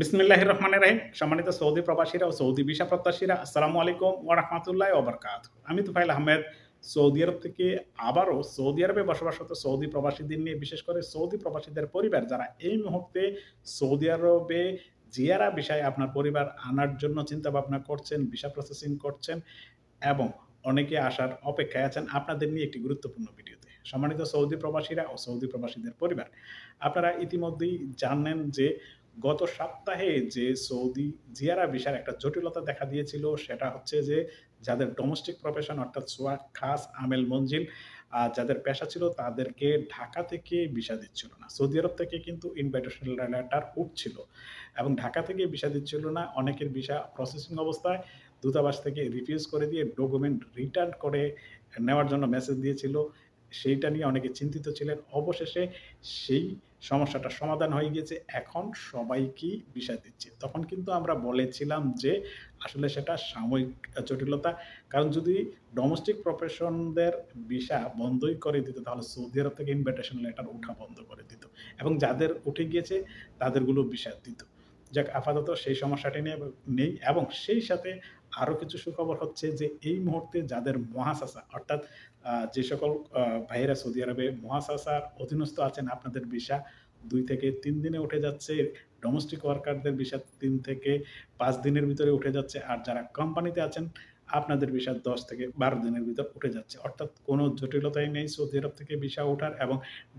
বিসমিল্লাহ রহমান রাহিম। সম্মানিত সৌদি প্রবাসীরা ও সৌদি ভিসা প্রত্যাশীরা, আসসালামু আলাইকুম ও রহমতুল্লাহ ওবরকাত আমি তুফাইল আহমেদ, সৌদি আরব থেকে আবারও সৌদি আরবে বসবাসরত সৌদি প্রবাসীদের নিয়ে, বিশেষ করে সৌদি প্রবাসীদের পরিবার যারা এই মুহূর্তে সৌদি আরবে জিয়ারা বিষয়ে আপনার পরিবার আনার জন্য চিন্তা ভাবনা করছেন, ভিসা প্রসেসিং করছেন এবং অনেকে আসার অপেক্ষায় আছেন আপনাদের নিয়ে একটি গুরুত্বপূর্ণ ভিডিওতে। সম্মানিত সৌদি প্রবাসীরা ও সৌদি প্রবাসীদের পরিবার, আপনারা ইতিমধ্যেই জানেন যে গত সপ্তাহে যে সৌদি জিয়ারা ভিসার একটা জটিলতা দেখা দিয়েছিল, সেটা হচ্ছে যে যাদের ডোমেস্টিক প্রফেশন অর্থাৎ সোয়া খাস আমেল মঞ্জিল যাদের পেশা ছিল তাদেরকে ঢাকা থেকে ভিসা দিচ্ছিল না। সৌদি আরব থেকে কিন্তু ইনভাইটেশন লেটার উঠছিল এবং ঢাকা থেকে ভিসা দিচ্ছিল না। অনেকের ভিসা প্রসেসিং অবস্থায় দূতাবাস থেকে রিফিউজ করে দিয়ে ডকুমেন্ট রিটার্ন করে নেওয়ার জন্য মেসেজ দিয়েছিল। সেইটা নিয়ে অনেকে চিন্তিত ছিলেন। অবশেষে সেই সমস্যাটা সমাধান হয়ে গিয়েছে। এখন সবাইকেই বিষয় দিচ্ছে। তখন কিন্তু আমরা বলেছিলাম যে, আসলে সেটা সাময়িক জটিলতা। কারণ যদি ডোমেস্টিক প্রফেশনদের ভিসা বন্ধই করে দিত, তাহলে সৌদি আরব থেকে ইনভিটেশন লেটার ওঠা বন্ধ করে দিত। এবং যাদের উঠে গিয়েছে, তাদেরগুলো ভিসা দিত। যাক, আপাতত সেই সমস্যাটি নিয়ে নেই এবং সেই সাথে আরও কিছু সুখবর হচ্ছে যে এই মুহূর্তে যাদের মহাসাসা, অর্থাৎ যে সকল ভাইয়েরা সৌদি আরবে মহাসাসার অধীনস্থ আছেন, আপনাদের ভিসা দুই থেকে তিন দিনে উঠে যাচ্ছে ডোমেস্টিক ওয়ার্কারদের ভিসা তিন থেকে পাঁচ দিনের ভিতরে উঠে যাচ্ছে, আর যারা কোম্পানিতে আছেন, আপনাদের ভিসা দশ থেকে বারো দিনের ভিতর উঠে যাচ্ছে। অর্থাৎ কোনো জটিলতাই নেই সৌদি আরব থেকে ভিসা ওঠার এবং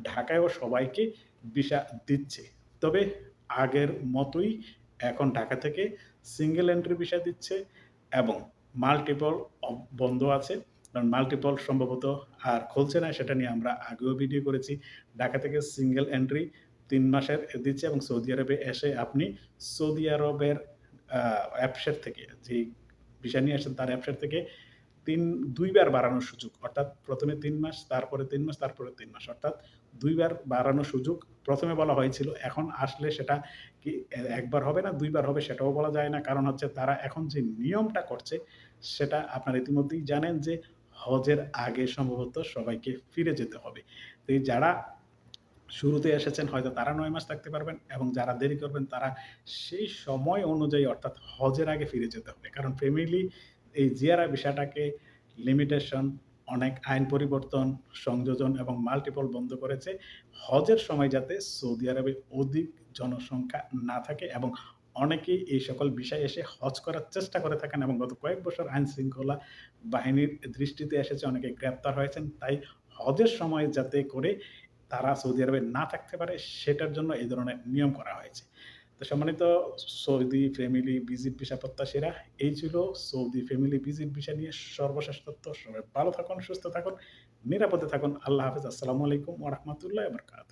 ঢাকায়ও সবাইকে ভিসা দিচ্ছে। তবে আগের মতোই এখন ঢাকা থেকে সিঙ্গেল এন্ট্রি ভিসা দিচ্ছে এবং মাল্টিপল বন্ধ আছে। কারণ মাল্টিপল সম্ভবত আর খুলছে না, সেটা নিয়ে আমরা আগেও ভিডিও করেছি। ঢাকা থেকে সিঙ্গেল এন্ট্রি তিন মাসের দিচ্ছে এবং সৌদি আরবে এসে আপনি সৌদি আরবের অ্যাপসের থেকে যে ভিসা নিয়ে আসেন, তার অ্যাপসের থেকে তিন, দুইবার বাড়ানোর সুযোগ। অর্থাৎ প্রথমে তিন মাস, তারপরে তিন মাস, তারপরে তিন মাস। অর্থাৎ দুইবার বাড়ানোর সুযোগ প্রথমে বলা হয়েছিল, এখন আসলে সেটা কি, একবার হবে না, দুইবার হবে সেটাও বলা যায় না। কারণ হচ্ছে তারা এখন যে নিয়মটা করছে, সেটা আপনারা ইতিমধ্যেই জানেন যে হজের আগে সম্ভবত সবাইকে ফিরে যেতে হবে। তো যারা শুরুতে এসেছেন, হয়তো তারা নয় মাস থাকতে পারবেন এবং যারা দেরি করবেন, তারা সেই সময় অনুযায়ী অর্থাৎ হজের আগে ফিরে যেতে হবে। কারণ ফ্যামিলি এই জিয়ারা বিষয়টাকে লিমিটেশন অনেক আইন পরিবর্তন, সংযোজন এবং মাল্টিপল বন্ধ করেছে। হজের সময় যাতে সৌদি আরবে অধিক জনসংখ্যা না থাকে এবং অনেকেই এই সকল বিষয় এসে হজ করার চেষ্টা করে থাকেন এবং গত কয়েক বছর আইন শৃঙ্খলা বাহিনীর দৃষ্টিতে এসেছে, অনেকে গ্রেপ্তার হয়েছেন। তাই হজের সময় যাতে করে তারা সৌদি আরবে না থাকতে পারে, সেটার জন্য এই ধরনের নিয়ম করা হয়েছে। তো সম্মানিত সৌদি ফ্যামিলি ভিজিট ভিসা প্রত্যাশীরা, এই ছিল সৌদি ফ্যামিলি ভিজিট ভিসা নিয়ে সর্বশেষ তথ্য। সবাই ভালো থাকুন, সুস্থ থাকুন, নিরাপদে থাকুন। আল্লাহ হাফিজ। আসসালামু আলাইকুম ওরহমতুল্লাহ বরকাত